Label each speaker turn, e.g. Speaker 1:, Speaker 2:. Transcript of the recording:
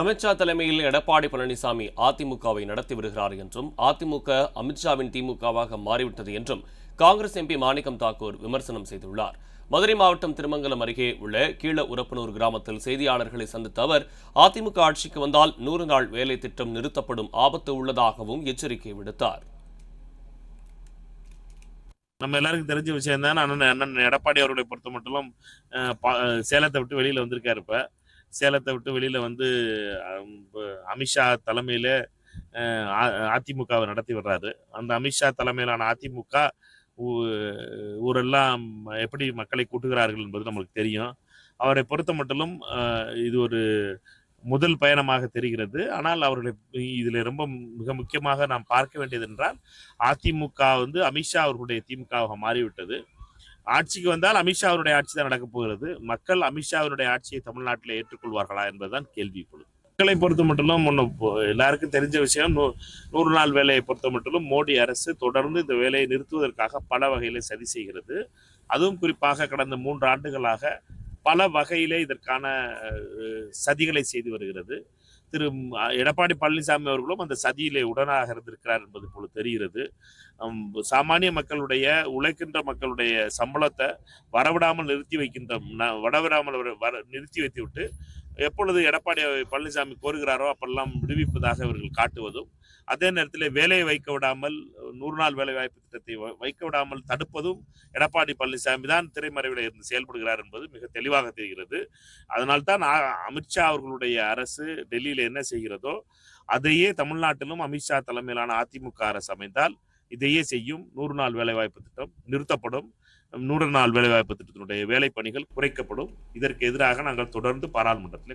Speaker 1: அமித்ஷா தலைமையில் எடப்பாடி பழனிசாமி அதிமுகவை நடத்தி வருகிறார் என்றும் அதிமுக அமித்ஷாவின் திமுகவாக மாறிவிட்டது என்றும் காங்கிரஸ் எம்பி மாணிக்கம் தாக்கூர் விமர்சனம் செய்துள்ளார். மதுரை மாவட்டம் திருமங்கலம் அருகே உள்ள கீழ உரப்பனூர் கிராமத்தில் செய்தியாளர்களை சந்தித்த அவர் அதிமுக ஆட்சிக்கு வந்தால் நூறு நாள் வேலை திட்டம் நிறுத்தப்படும் ஆபத்து உள்ளதாகவும் எச்சரிக்கை விடுத்தார்.
Speaker 2: நம்ம எல்லாருக்கும் தெரிஞ்ச விஷயம் தான் அண்ணன் அண்ணன் எடப்பாடி அவர்களை பொறுத்த மட்டும் சேலத்தை விட்டு வெளியில வந்திருக்காரு இப்ப. சேலத்தை விட்டு வெளியில் வந்து அமித்ஷா தலைமையில் அதிமுகவை நடத்தி விடுறாரு அந்த அமித்ஷா தலைமையிலான அதிமுக ஊ- ஊரெல்லாம் எப்படி மக்களை கூட்டுகிறார்கள் என்பது நம்மளுக்கு தெரியும். அவரை பொறுத்த மட்டிலும் இது ஒரு முதல் பயணமாக தெரிகிறது. ஆனால் அவர்களை இதில் ரொம்ப மிக முக்கியமாக நாம் பார்க்க வேண்டியது என்றால் அதிமுக வந்து அமித்ஷா அவர்களுடைய திமுகவாக மாறிவிட்டது. ஆட்சிக்கு வந்தால் அமித்ஷா அவருடைய ஆட்சி தான் நடக்கப் போகிறது. மக்கள் அமித்ஷா அவருடைய ஆட்சியை தமிழ்நாட்டில் ஏற்றுக்கொள்வார்களா என்பதுதான் கேள்வி இப்பொழுது. மக்களை பொறுத்த மட்டும் ஒன்று எல்லாருக்கும் தெரிஞ்ச விஷயம் நூ- நூறு நாள் வேலையை பொறுத்த மட்டும் மோடி அரசு தொடர்ந்து இந்த வேலையை நிறுத்துவதற்காக பல வகையில சதி செய்கிறது. அதுவும் குறிப்பாக கடந்த மூன்று ஆண்டுகளாக பல வகையிலே இதற்கான சதிகளை செய்து வருகிறது. திரு எடப்பாடி பழனிசாமி அவர்களும் அந்த சதியிலே உடனாக இருந்திருக்கிறார் என்பது போல தெரிகிறது. சாமானிய மக்களுடைய உழைக்கின்ற மக்களுடைய சம்பளத்தை வரவிடாமல் நிறுத்தி வைக்கின்ற ந- வரவிடாமல் வர- வர நிறுத்தி வைத்து விட்டு எப்பொழுது எடப்பாடி பழனிசாமி கோருகிறாரோ அப்பெல்லாம் விடுவிப்பதாக இவர்கள் காட்டுவதும் அதே நேரத்தில் வேலையை வைக்க விடாமல் நூறு நாள் வேலை வாய்ப்பு திட்டத்தை வ- வைக்க விடாமல் தடுப்பதும் எடப்பாடி பழனிசாமி தான் திரைமறைவில் இருந்து செயல்படுகிறார் என்பது மிக தெளிவாக தெரிகிறது. அதனால்தான் தான் அமித்ஷா அவர்களுடைய அரசு டெல்லியில் என்ன செய்கிறதோ அதையே தமிழ்நாட்டிலும் அமித்ஷா தலைமையிலான அதிமுக அரசு அமைந்தால் இதையே செய்யும் நூறு நாள் வேலைவாய்ப்பு திட்டம் நிறுத்தப்படும். நூறு நாள் வேலைவாய்ப்பு திட்டத்தினுடைய வேலை பணிகள் குறைக்கப்படும். இதற்கு எதிராக நாங்கள் தொடர்ந்து பாராளுமன்றத்தில்